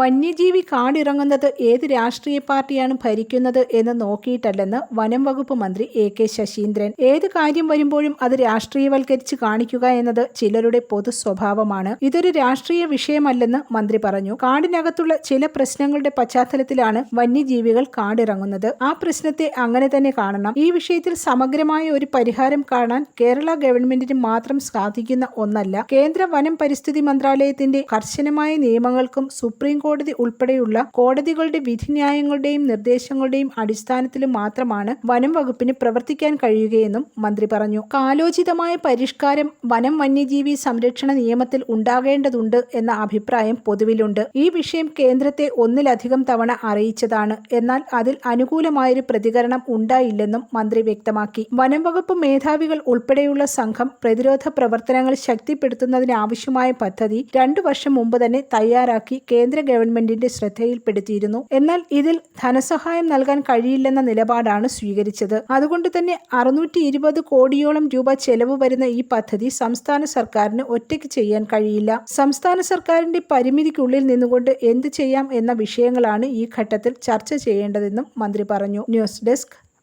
വന്യജീവി കാടിറങ്ങുന്നത് ഏത് രാഷ്ട്രീയ പാർട്ടിയാണ് ഭരിക്കുന്നത് എന്ന് നോക്കിയിട്ടല്ലെന്ന് വനം വകുപ്പ് മന്ത്രി എ കെ ശശീന്ദ്രൻ. ഏത് കാര്യം വരുമ്പോഴും അത് രാഷ്ട്രീയവൽക്കരിച്ച് കാണിക്കുക എന്നത് ചിലരുടെ പൊതു സ്വഭാവമാണ്. ഇതൊരു രാഷ്ട്രീയ വിഷയമല്ലെന്ന് മന്ത്രി പറഞ്ഞു. കാടിനകത്തുള്ള ചില പ്രശ്നങ്ങളുടെ പശ്ചാത്തലത്തിലാണ് വന്യജീവികൾ കാടിറങ്ങുന്നത്. ആ പ്രശ്നത്തെ അങ്ങനെ തന്നെ കാണണം. ഈ വിഷയത്തിൽ സമഗ്രമായ ഒരു പരിഹാരം കാണാൻ കേരള ഗവൺമെന്റിന് മാത്രം സാധിക്കുന്ന ഒന്നല്ല. കേന്ദ്ര വനം പരിസ്ഥിതി മന്ത്രാലയത്തിന്റെ കർശനമായ നിയമങ്ങൾക്കും സുപ്രീം ഉൾപ്പെടെയുള്ള കോടതികളുടെ വിധിന്യായങ്ങളുടെയും നിർദ്ദേശങ്ങളുടെയും അടിസ്ഥാനത്തിൽ മാത്രമാണ് വനം വകുപ്പിന് പ്രവർത്തിക്കാൻ കഴിയുകയെന്നും മന്ത്രി പറഞ്ഞു. കാലോചിതമായ പരിഷ്കാരം വനം വന്യജീവി സംരക്ഷണ നിയമത്തിൽ ഉണ്ടാകേണ്ടതുണ്ട് എന്ന അഭിപ്രായം പൊതുവിലുണ്ട്. ഈ വിഷയം കേന്ദ്രത്തെ ഒന്നിലധികം തവണ അറിയിച്ചതാണ്. എന്നാൽ അതിൽ അനുകൂലമായൊരു പ്രതികരണം ഉണ്ടായില്ലെന്നും മന്ത്രി വ്യക്തമാക്കി. വനം വകുപ്പ് മേധാവികൾ ഉൾപ്പെടെയുള്ള സംഘം പ്രതിരോധ പ്രവർത്തനങ്ങൾ ശക്തിപ്പെടുത്തുന്നതിനാവശ്യമായ പദ്ധതി രണ്ടു വർഷം മുമ്പ് തന്നെ തയ്യാറാക്കി കേന്ദ്ര ഗവൺമെന്റിന്റെ ശ്രദ്ധയിൽപ്പെടുത്തിയിരുന്നു. എന്നാൽ ഇതിൽ ധനസഹായം നൽകാൻ കഴിയില്ലെന്ന നിലപാടാണ് സ്വീകരിച്ചത്. അതുകൊണ്ട് തന്നെ അറുന്നൂറ്റി ഇരുപത് കോടിയോളം രൂപ ചെലവ് വരുന്ന ഈ പദ്ധതി സംസ്ഥാന സർക്കാരിന് ഒറ്റയ്ക്ക് ചെയ്യാൻ കഴിയില്ല. സംസ്ഥാന സർക്കാരിന്റെ പരിമിതിക്കുള്ളിൽ നിന്നുകൊണ്ട് എന്ത് ചെയ്യാം എന്ന വിഷയങ്ങളാണ് ഈ ഘട്ടത്തിൽ ചർച്ച ചെയ്യേണ്ടതെന്നും മന്ത്രി പറഞ്ഞു. News desk